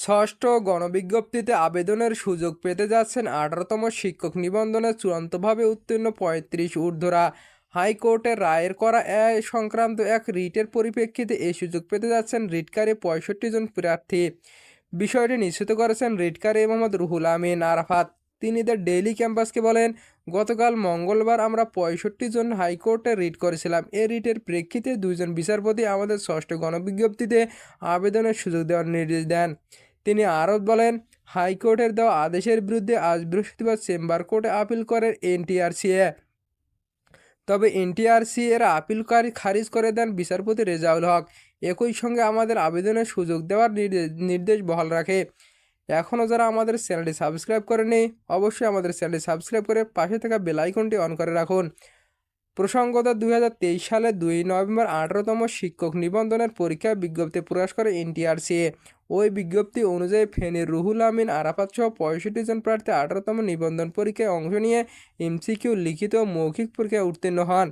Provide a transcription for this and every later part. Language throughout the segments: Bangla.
ষষ্ঠ গণবিজ্ঞপ্তিতে আবেদনের সুযোগ পেতে যাচ্ছেন আঠারোতম শিক্ষক নিবন্ধনে চূড়ান্তভাবে উত্তীর্ণ পঁয়ত্রিশ ঊর্ধ্বরা। হাইকোর্টের রায়ের করা এ সংক্রান্ত এক রিটের পরিপ্রেক্ষিতে এই সুযোগ পেতে যাচ্ছেন রিটকারী পঁয়ষট্টি জন প্রার্থী। বিষয়টি নিশ্চিত করেছেন রিটকারী মোহাম্মদ রুহুল আমিন আরাফাত। তিনি দ্য ডেইলি ক্যাম্পাসকে বলেন, গতকাল মঙ্গলবার আমরা পঁয়ষট্টি জন হাইকোর্টে রিট করেছিলাম। এই রিটের প্রেক্ষিতে দুইজন বিচারপতি আমাদের ষষ্ঠ গণবিজ্ঞপ্তিতে আবেদনের সুযোগ দেওয়ার নির্দেশ দেন। তিনি আরও বলেন, হাইকোর্টের দেওয়া আদেশের বিরুদ্ধে আজ বৃহস্পতিবার চেম্বার কোর্টে আপিল করেন এনটিআরসিএ। তবে এনটিআরসি এর আপিলকারী খারিজ করে দেন বিচারপতি রেজাউল হক। একই সঙ্গে আমাদের আবেদনের সুযোগ দেওয়ার নির্দেশ বহাল রাখে। এখনও যারা আমাদের চ্যানেলটি সাবস্ক্রাইব করেনি অবশ্যই আমাদের চ্যানেলটি সাবস্ক্রাইব করে পাশে থাকা বেল আইকনটি অন করে রাখুন। প্রসঙ্গত দু হাজার তেইশ সালে দুই নভেম্বর আঠারোতম শিক্ষক নিবন্ধনের পরীক্ষা বিজ্ঞপ্তি প্রকাশ করে এনটিআরসিএ ওই বিজ্ঞপ্তি অনুযায়ী ফেনীর রুহুল আমিন আরাফাত সহ পঁয়ষট্টি জন প্রার্থী আঠারোতম নিবন্ধন পরীক্ষায় অংশ নিয়ে এমসিকিউ লিখিত মৌখিক পরীক্ষায় উত্তীর্ণ হন।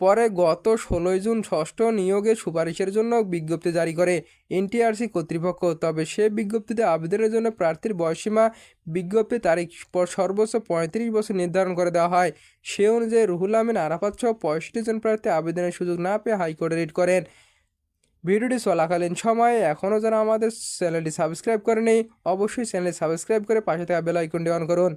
পরে গত ষোলোই জুন ষষ্ঠ নিয়োগের সুপারিশের জন্য বিজ্ঞপ্তি জারি করে এনটিআরসি কর্তৃপক্ষ। তবে সে বিজ্ঞপ্তিতে আবেদনের জন্য প্রার্থীর বয়সীমা বিজ্ঞপ্তি তারিখ সর্বোচ্চ পঁয়ত্রিশ বছর নির্ধারণ করে দেওয়া হয়। সে অনুযায়ী রুহুল আমিন আরাফাত সহ পঁয়ষট্টি জন প্রার্থী আবেদনের সুযোগ না পেয়ে হাইকোর্টে রিট করেন। ভিডিওটি চলাকালীন সময়ে এখনও যারা আমাদের চ্যানেলটি সাবস্ক্রাইব করেনি অবশ্যই চ্যানেলটি সাবস্ক্রাইব করে পাশে থাকা বেল আইকনটি অন করুন।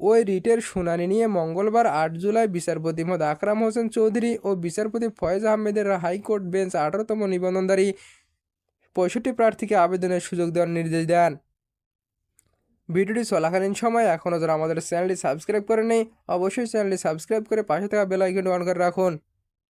ওই রিটের শুনানি নিয়ে মঙ্গলবার আট জুলাই বিচারপতি মোহাম্মদ আকরাম হোসেন চৌধুরী ও বিচারপতি ফয়েজ আহমেদের হাইকোর্ট বেঞ্চ আঠারোতম নিবন্ধনধারী পঁয়ষট্টি প্রার্থীকে আবেদনের সুযোগ দেওয়ার নির্দেশ দেন। ভিডিওটি চলাকালীন সময় এখনও যারা আমাদের চ্যানেলটি সাবস্ক্রাইব করেনি অবশ্যই চ্যানেলটি সাবস্ক্রাইব করে পাশে থাকা বেল আইকনটি অন করে রাখুন।